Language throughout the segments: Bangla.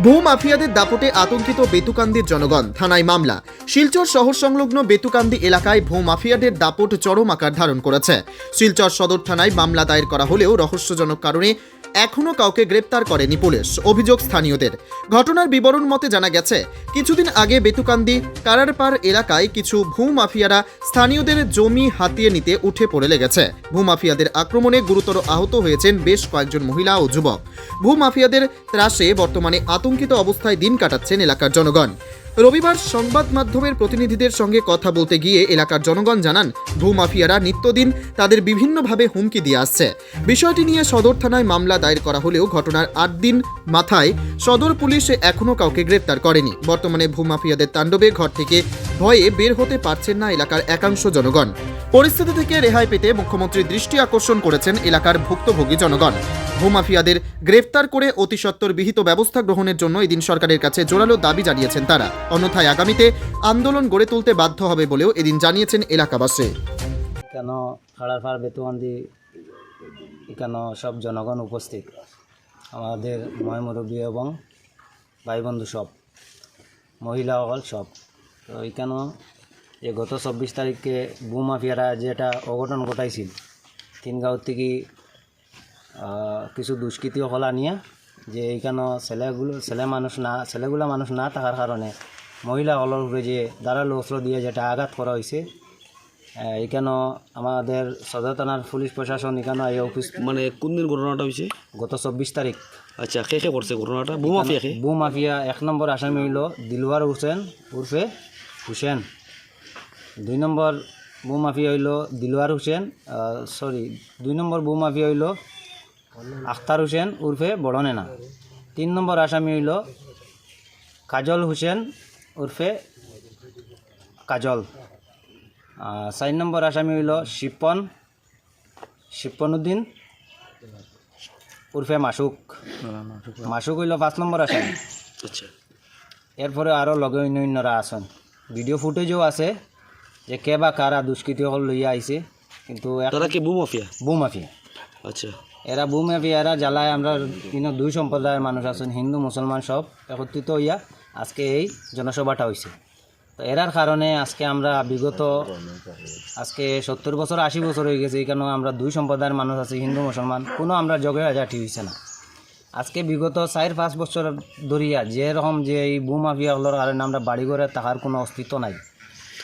ভূ মাফিয়াদের দাপটে আতঙ্কিত বেতুকান্দির জনগণ, থানায় মামলা। শিলচর শহর সংলগ্ন বেতুকান্দি এলাকায় ভূ মাফিয়াদের দাপট চরম আকার ধারণ করেছে। শিলচর সদর থানায় মামলা দায়ের করা হলেও রহস্যজনক কারণে এখনও কাউকে গ্রেপ্তার করেনি পুলিশ, অভিযোগ স্থানীয়দের। ঘটনার বিবরণ মতে জানা গেছে, কিছুদিন আগে বেতুকান্দি, কারারপাড় এলাকায় কিছু ভূ মাফিয়ারা স্থানীয়দের জমি হাতিয়ে নিতে উঠে পড়ে লেগেছে। ভূ মাফিয়াদের আক্রমণে গুরুতর আহত হয়েছেন বেশ কয়েকজন মহিলা ও যুবক। ভূ মাফিয়াদের ত্রাসে বর্তমানে আতঙ্কিত অবস্থায় দিন কাটাচ্ছেন এলাকার জনগণ। রবিবার সংবাদ মাধ্যমের প্রতিনিধিদের সঙ্গে কথা বলতে গিয়ে এলাকার জনগণ জানান, ভূমাফিয়ারা নিত্যদিন তাদের বিভিন্নভাবে হুমকি দিয়ে আসছে। বিষয়টি নিয়ে সদর থানায় মামলা দায়ের করা হলেও ঘটনার আট দিন মাথায় সদর পুলিশ এখনও কাউকে গ্রেপ্তার করেনি। বর্তমানে ভূমাফিয়াদের তাণ্ডবে ঘর থেকে ভয়ে বের হতে পারছেন না এলাকার একাংশ জনগণ। পরিস্থিতি থেকে রেহাই পেতে মুখ্যমন্ত্রী দৃষ্টি আকর্ষণ করেছেন এলাকার ভুক্তভোগী জনগণ। ভূমাফিয়াদের গ্রেফতার করে অতি সত্বর বিহিত ব্যবস্থা গ্রহণের জন্য এদিন সরকারের কাছে জোরালো দাবি জানিয়েছেন তারা। অন্যথায় আগামীতে আন্দোলন গড়ে তুলতে বাধ্য হবে বলেও এদিন জানিয়েছেন এলাকাবাসী। কেন খাড়ারপাড় বেতুয়ান্দি এখানে সব জনগণ উপস্থিত? আমাদের ময় মুরব্বী এবং ভাই বন্ধু সব মহিলাসকল সব। তো এখানে যে গত চব্বিশ তারিখে বুমাফিয়ারা যেটা অঘটন ঘটাইছিল, তিনগাঁও থেকে কিছু দুষ্কৃতীসকল আনিয়া যে এইখানে ছেলেগুলো ছেলে মানুষ না ছেলেগুলা মানুষ না থাকার কারণে মহিলাসকলের উপরে যে ধারালো অস্ত্র দিয়ে যেটা আঘাত করা হয়েছে এখানেও আমাদের সদর থানার পুলিশ প্রশাসন এখানে এই অফিস মানে কোন দিন ঘটনাটা হয়েছে গত চব্বিশ তারিখ আচ্ছা কে কে করছে ঘটনাটা বউ মাফিয়া কে বু মাফিয়া এক নম্বর আসামি হইল দিলওয়ার হোসেন উর্ফে হুসেন। দুই নম্বর বু মাফিয়া হইল দিলওয়ার হোসেন সরি দুই নম্বর বু মাফিয়া হইল আখতার হোসেন উর্ফে বড়নেনা। তিন নম্বর আসামি হইল কাজল হোসেন উর্ফে কাজল। চার নম্বর আসামি হইল শিপন শিপনুদ্দিন উর্ফে মাসুক। মাসুক হইল পাঁচ নম্বর আসামি। আচ্ছা। এরপরে আরও লগে অন্য অন্যরা আছেন। ভিডিও ফুটেজও আছে যে কে বা কারা দুষ্কৃতীসকল লইয়া আইছে কিন্তু তারা কি বউ মাফিয়া? বু মাফিয়া। আচ্ছা। এরা মাফিয়া এরা জ্বালায়, আমরা কিন্তু দুই সম্প্রদায়ের মানুষ আছেন, হিন্দু, মুসলমান, সব একত্রিত হইয়া আজকে এই জনসভাটা হয়েছে তো এরার কারণে আজকে আমরা বিগত আজকে সত্তর বছর, আশি বছর হয়ে গেছে এখানে আমরা দুই সম্প্রদায়ের মানুষ আছে, হিন্দু, মুসলমান, কোনো আমরা জগে হাজাটি হয়েছে না। আজকে বিগত চার, পাঁচ বছর ধরিয়া যেরকম যে এই বু মাফিয়া হলোর কারণে আমরা বাড়ি ঘরে থাকার কোনো অস্তিত্ব নাই।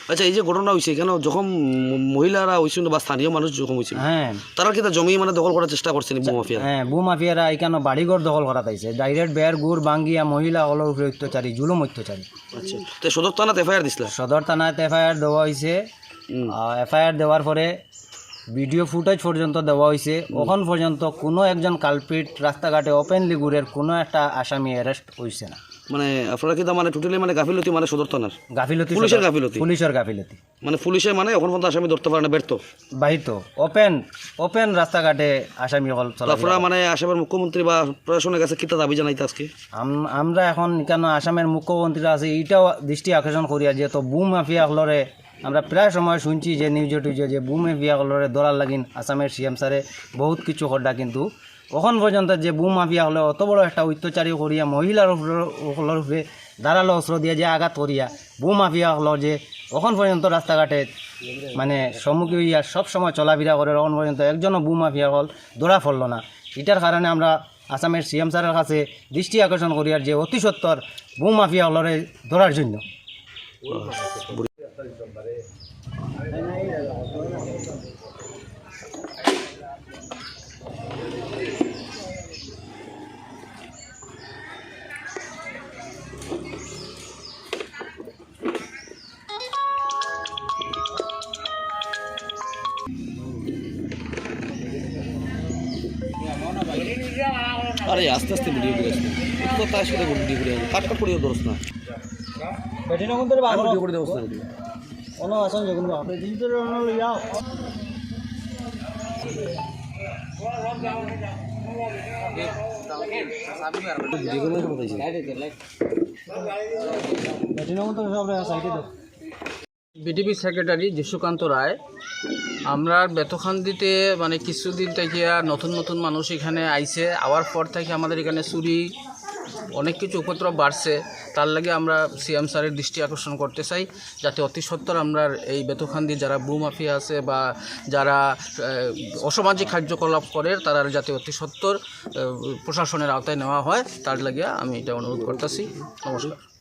আচ্ছা এই যে ঘটনা হয়েছে কেন যখন মহিলারা হয়েছিল বা স্থানীয় মানুষ যখন হয়েছিল হ্যাঁ। তারা কিন্তু জমি মানে দখল করার চেষ্টা করছেন বউ হ্যাঁ বু মাফিয়ারা এখানে বাড়িঘর দখল করা তাইছে ডাইরেক্ট বের গুড় বাঙ্গিয়া মহিলা উপরে অত্যাচারী জুলুম অত্যাচারী। আচ্ছা তো সদর থানাত এফআইআর দিছিল? সদর থানায় এফআইআর দেওয়া হয়েছে এফআইআর দেওয়ার পরে ভিডিও ফুটেজ পর্যন্ত দেওয়া হয়েছে ওখান পর্যন্ত কোনো একজন কালপিট রাস্তাঘাটে ওপেনলি ঘুরের কোনো একটা আসামি অ্যারেস্ট হয়েছে না। মানে আপনারা কিন্তু মানে টোটালি মানে গাফিলতি মানে সদর থানার গাফিলতি পুলিশের গাফিলতি? পুলিশের গাফিলতি। মানে পুলিশে মানে এখন পর্যন্ত আসামি ধরতে পারে না ব্যর্থ। বাহিত ওপেন ওপেন রাস্তাঘাটে আসামি হল আপনারা মানে আসামের মুখ্যমন্ত্রী বা প্রশাসনের কাছে কিতা দাবি জানাইতে আজকে? আম- আমরা এখন কেন আসামের মুখ্যমন্ত্রী আছে এইটাও দৃষ্টি আকর্ষণ করিয়া যে তো বুম মাফিয়া হলরে আমরা প্রায় সময় শুনছি যে নিউজে টুজে যে বু মাফিয়া হলরে দলার লাগিন আসামের সিএম স্যারে বহুত কিছু হড্ডা কিন্তু। ওখন পর্যন্ত যে বুম মাফিয়া হলে অত বড় একটা অত্যাচারী করিয়া মহিলার উপরে ধারালো অস্ত্র দিয়ে যে আঘাত করিয়া বুম মাফিয়া হল যে ওখন পর্যন্ত রাস্তাঘাটে মানে সম্মুখী হইয়া সব সময় চলাফেরা করে ওখন পর্যন্ত একজনও বু মাফিয়া হল ধরা পড়ল না। এটার কারণে আমরা আসামের সিএম স্যারের কাছে দৃষ্টি আকর্ষণ করিয়ার যে অতি সত্তর বু মাফিয়া হলরে ধরার জন্য। আরে আস্তে আস্তে ভিডিও করে আসবে। তো তার সাথে ভিডিও করে আসবে। কাট কাট করে ধরস না ভিডিও করে দেবস না কথা বিডিপি সেক্রেটারি যিশুকান্ত রায় আমরা বেতখান্দিতে মানে কিছুদিন থেকে নতুন নতুন মানুষ এখানে আইছে। আওয়ার পর থেকে আমাদের এখানে চুরি অনেক কিছু উপদ্রব বাড়ছে, তার লাগে আমরা সিএম স্যারের দৃষ্টি আকর্ষণ করতে চাই, যাতে অতি সত্বর আমরা এই বেতখান্দি যারা বু মাফিয়া আছে বা যারা অসামাজিক কার্যকলাপ করে, তারা যাতে অতি সত্বর প্রশাসনের আওতায় নেওয়া হয়, তার লাগে আমি এটা অনুরোধ করতেছি। নমস্কার।